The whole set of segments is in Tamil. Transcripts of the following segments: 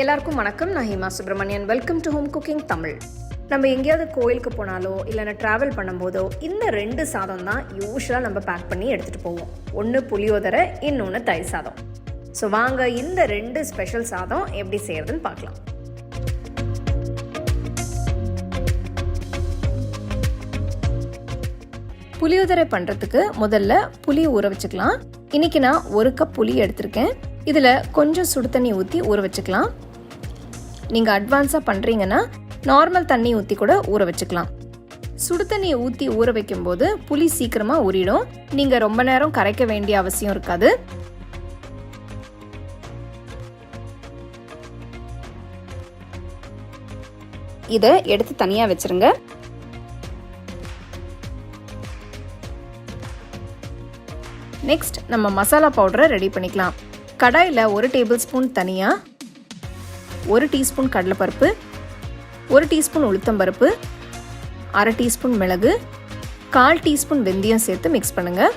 எல்லாருக்கும் வணக்கம். நான் Hema Subramanian welcome to home cooking Tamil நம்ம எங்கேயாவது கோயிலுக்கு போனாலோ இல்லைன்னா ட்ராவல் பண்ணும்போதோ இந்த ரெண்டு சாதம் தான் யூஸ்வலாக நம்ம பேக் பண்ணி எடுத்துகிட்டு போவோம். ஒன்று புளியோதரை இன்னொன்று தயிர் சாதம். ஸோ வாங்க இந்த ரெண்டு ஸ்பெஷல் சாதம் எப்படி செய்கிறதுன்னு பார்க்கலாம். புளியோதரை பண்ணுறதுக்கு முதல்ல புளி ஊற வச்சுக்கலாம். இன்னைக்கு நான் ஒரு கப் புளி எடுத்திருக்கேன். இதில் கொஞ்சம் சுடு தண்ணி ஊற்றி ஊற வச்சுக்கலாம். நீங்கள் அட்வான்ஸாக பண்ணுறீங்கன்னா நார்மல் தண்ணி ஊற்றி கூட ஊற வச்சுக்கலாம். சுடு தண்ணியை ஊற்றி ஊற வைக்கும்போது புளி சீக்கிரமாக ஊறிடும். நீங்கள் ரொம்ப நேரம் கரைக்க வேண்டிய அவசியம் இருக்காது. இதை எடுத்து தனியாக வச்சிருங்க. நெக்ஸ்ட் நம்ம மசாலா பவுடரை ரெடி பண்ணிக்கலாம். கடாயில் ஒரு டேபிள் ஸ்பூன் தனியாக ஒரு டீஸ்பூன் கடலைப்பருப்பு ஒரு டீஸ்பூன் உளுத்தம்பருப்பு அரை டீஸ்பூன் மிளகு கால் டீஸ்பூன் வெந்தயம் சேர்த்து மிக்ஸ் பண்ணுங்கள்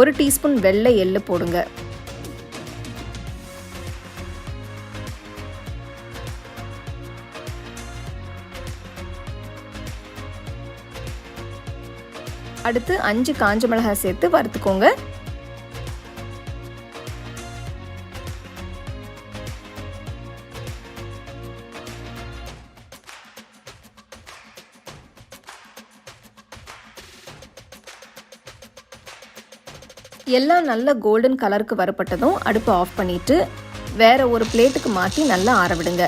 ஒரு டீஸ்பூன் வெள்ளை எள்ளு போடுங்க. அடுத்து அஞ்சு காஞ்ச மிளகாய் சேர்த்து வறுத்துக்கோங்க. எல்லாம் நல்ல கோல்டன் கலருக்கு வரப்பட்டதும் அடுப்பை ஆஃப் பண்ணிட்டு வேற ஒரு பிளேட்டுக்கு மாற்றி நல்லா ஆற விடுங்க.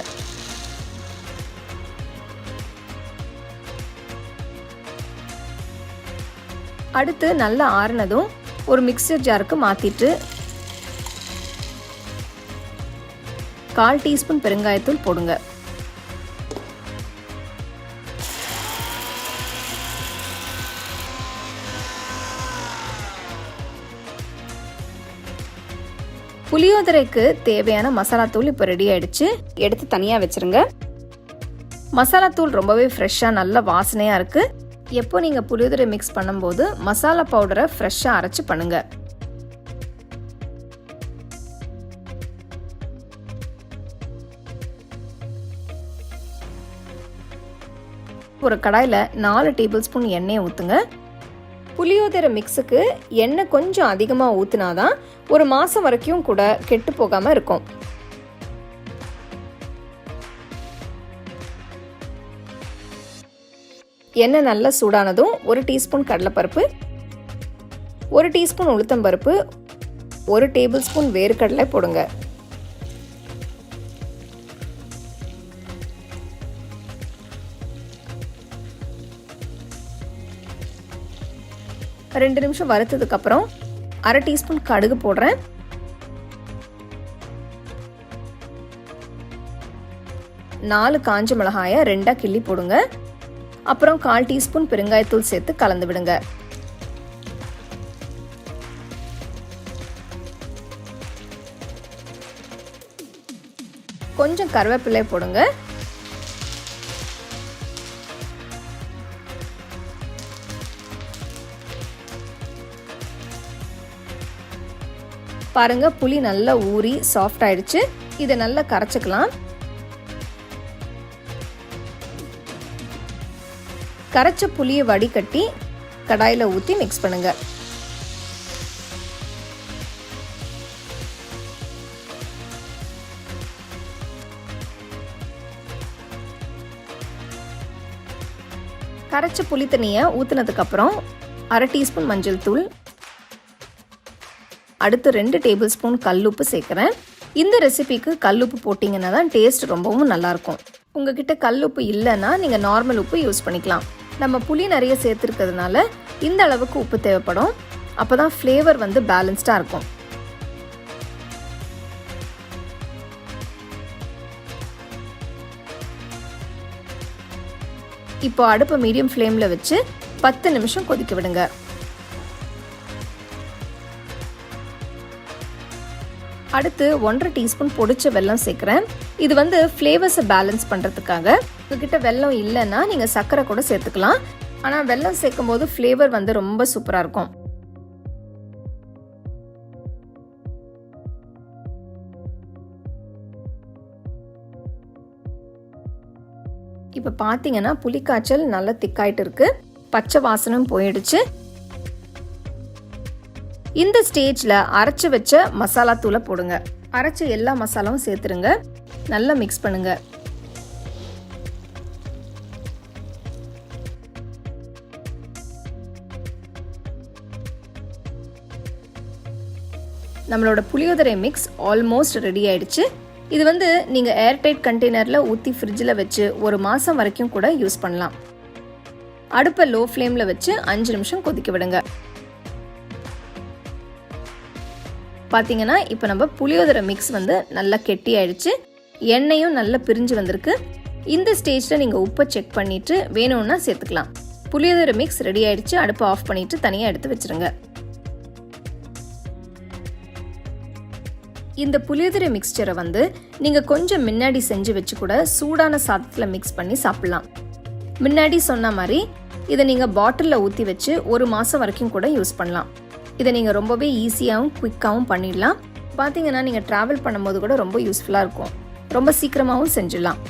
அடுத்து நல்லா ஆறுனதும் ஒரு மிக்சர் ஜாருக்கு மாற்றிட்டு கால் டீஸ்பூன் பெருங்காயத்தூள் போடுங்க. புளியோதரைக்கு தேவையான மசாலா தூள் இப்போ ரெடி ஆயிடுச்சு. எடுத்து தனியாக வச்சிருங்க. மசாலா தூள் ரொம்பவே ஃப்ரெஷ்ஷாக நல்ல வாசனையாக இருக்குது எப்போ நீங்கள் புளியோதரை மிக்ஸ் பண்ணும்போது மசாலா பவுடரை ஃப்ரெஷ்ஷாக அரைச்சு பண்ணுங்கள் ஒரு கடாயில் நாலு டேபிள் ஸ்பூன் எண்ணெயை ஊற்றுங்க புளியோதரை மிக்ஸுக்கு எண்ணெய் கொஞ்சம் அதிகமாக ஊற்றினாதான் ஒரு மாதம் வரைக்கும் கூட கெட்டு போகாமல் இருக்கும். எண்ணெய் நல்லா சூடானதும் ஒரு டீஸ்பூன் கடலைப்பருப்பு ஒரு டீஸ்பூன் உளுத்தம்பருப்பு ஒரு டேபிள் ஸ்பூன் வேர்க்கடலை போடுங்க. ரெண்டு நிமிஷம் வறுத்ததுக்கு அப்புறம் அரை டீஸ்பூன் கடுகு போடுறேன். நாலு காஞ்ச மிளகாயை ரெண்டாக கிள்ளி போடுங்க. அப்புறம் கால் டீஸ்பூன் பெருங்காயத்தூள் சேர்த்து கலந்து விடுங்க. கொஞ்சம் கருவேப்பிலை போடுங்க. பாருங்க புளி நல்லா ஊறி சாஃப்ட் ஆயிடுச்சு. இதை நல்லா கரைச்சிக்கலாம். கரைச்ச புளியை வடிகட்டி கடாயில் ஊற்றி மிக்ஸ் பண்ணுங்கள் கரைச்ச புளி தண்ணியை ஊற்றுனதுக்கப்புறம் அரை டீஸ்பூன் மஞ்சள் தூள் அடுத்து ரெண்டு டேபிள் ஸ்பூன் கல்லுப்பு சேர்க்குறேன். இந்த ரெசிபிக்கு கல்லுப்பு போட்டிங்கன்னா தான் டேஸ்ட் ரொம்பவும் நல்லாயிருக்கும் உங்ககிட்ட கல்லுப்பு இல்லைன்னா நீங்கள் நார்மல் உப்பு யூஸ் பண்ணிக்கலாம். நம்ம புளி நிறைய சேர்த்துருக்கிறதுனால இந்த அளவுக்கு உப்பு தேவைப்படும். அப்போ தான் ஃப்ளேவர் வந்து பேலன்ஸ்டாக இருக்கும். இப்போ அடுப்பை மீடியம் ஃப்ளேமில் வச்சு பத்து நிமிஷம் கொதிக்க விடுங்க. அடுத்து ஒன்றரை டீஸ்பூன் பொடிச்ச வெல்லம் சேர்க்குறேன். இது வந்து ஃப்ளேவர்ஸை பேலன்ஸ் பண்ணுறதுக்காக உங்ககிட்ட வெல்லம் இல்லைன்னா நீங்கள் சர்க்கரை கூட சேர்த்துக்கலாம். ஆனால் வெல்லம் சேர்க்கும் போது ஃப்ளேவர் வந்து ரொம்ப சூப்பராக இருக்கும். இப்போ பார்த்தீங்கன்னா புளிக்காய்ச்சல் நல்லா திக்காயிட்டு இருக்குது பச்சை வாசனும் போயிடுச்சு. இந்த ஸ்டேஜில் அரைச்சி வச்ச மசாலா தூளை போடுங்க. அரைச்ச எல்லா மசாலாவும் சேர்த்துருங்க. நல்லா மிக்ஸ் பண்ணுங்க. நம்மளோட புளியோதரை மிக்ஸ் ஆல்மோஸ்ட் ரெடி ஆயிடுச்சு. இது வந்து நீங்கள் ஏர்டைட் கண்டெய்னரில் ஊற்றி ஃப்ரிட்ஜில் வச்சு ஒரு மாதம் வரைக்கும் கூட யூஸ் பண்ணலாம். அடுப்பை லோ ஃப்ளேமில் வச்சு அஞ்சு நிமிஷம் கொதிக்க விடுங்க. பார்த்தீங்கன்னா இப்போ நம்ம புளியோதரை மிக்ஸ் வந்து நல்லா கெட்டி ஆயிடுச்சு எண்ணெயும் நல்லா பிரிஞ்சு வந்திருக்கு. இந்த ஸ்டேஜில் நீங்கள் உப்பை செக் பண்ணிவிட்டு வேணும்னா சேர்த்துக்கலாம். புளியோதரை மிக்ஸ் ரெடி ஆயிடுச்சு. அடுப்பை ஆஃப் பண்ணிவிட்டு தனியாக எடுத்து வச்சுருங்க. இந்த புளியோதரை மிக்ஸ்சரை வந்து நீங்கள் கொஞ்சம் முன்னாடி செஞ்சு வச்சு கூட சூடான சாதத்தில் மிக்ஸ் பண்ணி சாப்பிட்லாம். முன்னாடி சொன்ன மாதிரி இதை நீங்கள் பாட்டிலில் ஊற்றி வச்சு ஒரு மாதம் வரைக்கும் கூட யூஸ் பண்ணலாம். இதை நீங்கள் ரொம்பவே ஈஸியாகவும் குயிக்காகவும் பண்ணிடலாம். பார்த்தீங்கன்னா நீங்கள் ட்ராவல் பண்ணும்போது கூட ரொம்ப யூஸ்ஃபுல்லாக இருக்கும். ரொம்ப சீக்கிரமாகவும் செஞ்சிடலாம்.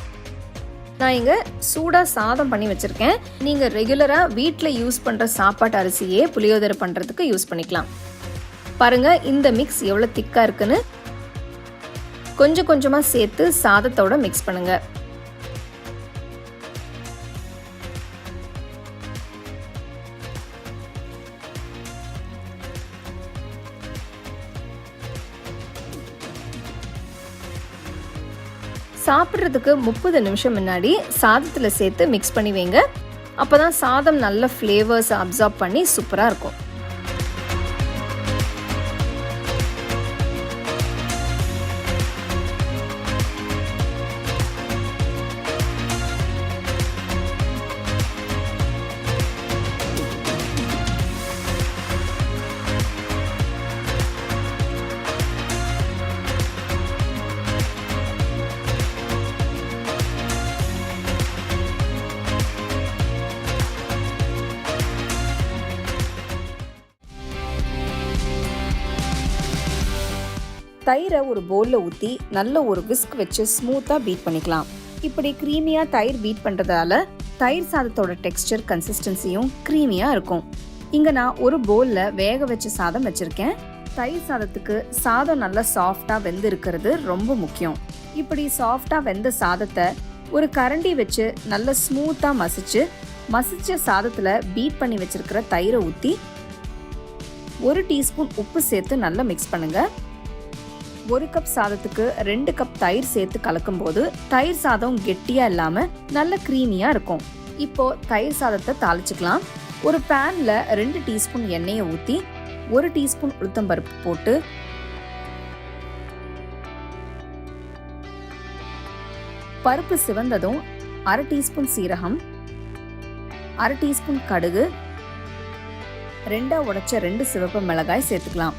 நான் இங்கே சூடாக சாதம் பண்ணி வச்சுருக்கேன். நீங்கள் ரெகுலராக வீட்டில் யூஸ் பண்ணுற சாப்பாட்டு அரிசியே புளியோதரை பண்ணுறதுக்கு யூஸ் பண்ணிக்கலாம். பாருங்கள் இந்த மிக்ஸ் எவ்வளோ திக்காக இருக்குன்னு. கொஞ்சம் கொஞ்சமாக சேர்த்து சாதத்தோட மிக்ஸ் பண்ணுங்கள் சாப்பிட்றதுக்கு முப்பது நிமிஷம் முன்னாடி சாதத்தில் சேர்த்து மிக்ஸ் பண்ணி வைங்க. அப்போ தான் சாதம் நல்ல ஃப்ளேவர்ஸ் அப்சார்ப் பண்ணி சூப்பராக இருக்கும். தயிரை ஒரு பவுலில் ஊற்றி நல்ல ஒரு விஸ்க் வச்சு ஸ்மூத்தாக பீட் பண்ணிக்கலாம். இப்படி க்ரீமியாக தயிர் பீட் பண்ணுறதால தயிர் சாதத்தோட டெக்ஸ்டர் கன்சிஸ்டன்சியும் க்ரீமியாக இருக்கும். இங்கே நான் ஒரு பவுலில் வேக வச்ச சாதம் வச்சுருக்கேன். தயிர் சாதத்துக்கு சாதம் நல்லா சாஃப்டாக வெந்து இருக்கிறது ரொம்ப முக்கியம். இப்படி சாஃப்டாக வெந்த சாதத்தை ஒரு கரண்டி வச்சு நல்ல ஸ்மூத்தாக மசிச்சு மசிச்ச சாதத்தில் பீட் பண்ணி வச்சிருக்கிற தயிரை ஊற்றி ஒரு டீஸ்பூன் உப்பு சேர்த்து நல்லா மிக்ஸ் பண்ணுங்கள் ஒரு கப் சாதத்துக்கு ரெண்டு கப் தயிர் சேர்த்து கலக்கும் போது தயிர் சாதம் கெட்டியா இல்லாம நல்ல க்ரீமியா இருக்கும். இப்போ தயிர் சாதத்தை தாளிச்சுக்கலாம். ஒரு பேன்ல ரெண்டு டீஸ்பூன் எண்ணெயை ஊத்தி ஒரு டீஸ்பூன் உளுத்தம்பருப்பு போட்டு பருப்பு சிவந்ததும் அரை டீஸ்பூன் சீரகம் அரை டீஸ்பூன் கடுகு ரெண்டா உடைச்ச ரெண்டு சிவப்பு மிளகாய் சேர்த்துக்கலாம்.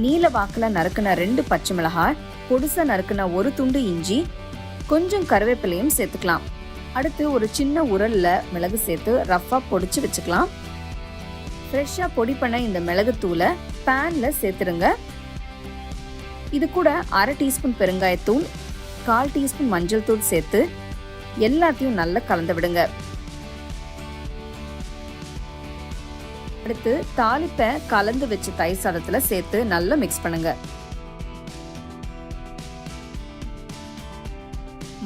நீல வாக்கில் நறுக்குன ரெண்டு பச்சை மிளகாய் பொடுசா நறுக்குன ஒரு துண்டு இஞ்சி கொஞ்சம் கருவேப்பிலையும் சேர்த்துக்கலாம். அடுத்து ஒரு சின்ன உரல்ல மிளகு சேர்த்து ரஃபா பொடிச்சு வச்சுக்கலாம். ஃப்ரெஷ்ஷாக பொடி பண்ண இந்த மிளகுத்தூளை பேன்ல சேர்த்துடுங்க இது கூட அரை டீஸ்பூன் பெருங்காயத்தூள் கால் டீஸ்பூன் மஞ்சள் தூள் சேர்த்து எல்லாத்தையும் நல்லா கலந்து விடுங்க. அடுத்து தாளிப்பை கலந்து வச்சு தயிர் சாதத்தில் சேர்த்து நல்லா மிக்ஸ் பண்ணுங்க.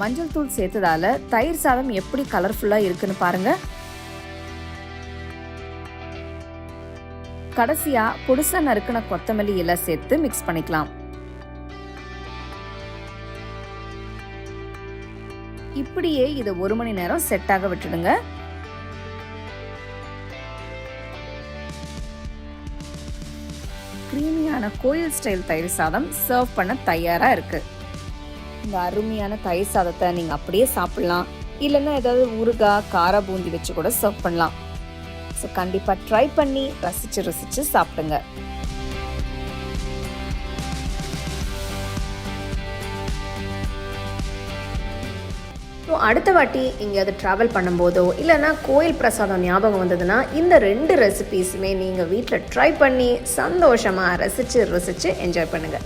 மஞ்சள் தூள் சேர்த்ததால தயிர் சாதம் எப்படி கலர்ஃபுல்லா இருக்குன்னு பாருங்க. கடைசியா பொடுசா நறுக்கின கொத்தமல்லி இலை சேர்த்து மிக்ஸ் பண்ணிக்கலாம். இப்படியே இதை ஒரு மணி நேரம் செட் ஆக விட்டுடுங்க. க்ரீமியான கோயில் ஸ்டைல் தயிர் சாதம் சர்வ் பண்ண தயாராக இருக்குது இந்த அருமையான தயிர் சாதத்தை நீங்கள் அப்படியே சாப்பிட்லாம். இல்லைன்னா ஏதாவது ஊறுகாய் கார பூந்தி வச்சு கூட சர்வ் பண்ணலாம். ஸோ கண்டிப்பாக ட்ரை பண்ணி ரசித்து ரசித்து சாப்பிடுங்க. ஸோ அடுத்த வாட்டி எங்கேயாவது ட்ராவல் பண்ணும்போதோ இல்லைன்னா கோயில் பிரசாதம் ஞாபகம் வந்ததுன்னா இந்த ரெண்டு ரெசிபீஸுமே நீங்கள் வீட்டில் ட்ரை பண்ணி சந்தோஷமாக ரசித்து ரசித்து என்ஜாய் பண்ணுங்கள்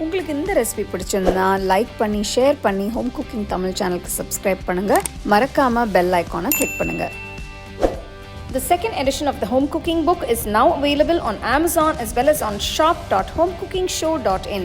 உங்களுக்கு இந்த ரெசிபி பிடிச்சிருந்தா லைக் பண்ணி ஷேர் பண்ணி ஹோம் குக்கிங் தமிழ் சேனலுக்கு சப்ஸ்கிரைப் பண்ணுங்கள் மறக்காமல் பெல் ஐக்கானை கிளிக் பண்ணுங்கள் The second edition of the home cooking book is now available on Amazon as well as on shop.homecookingshow.in.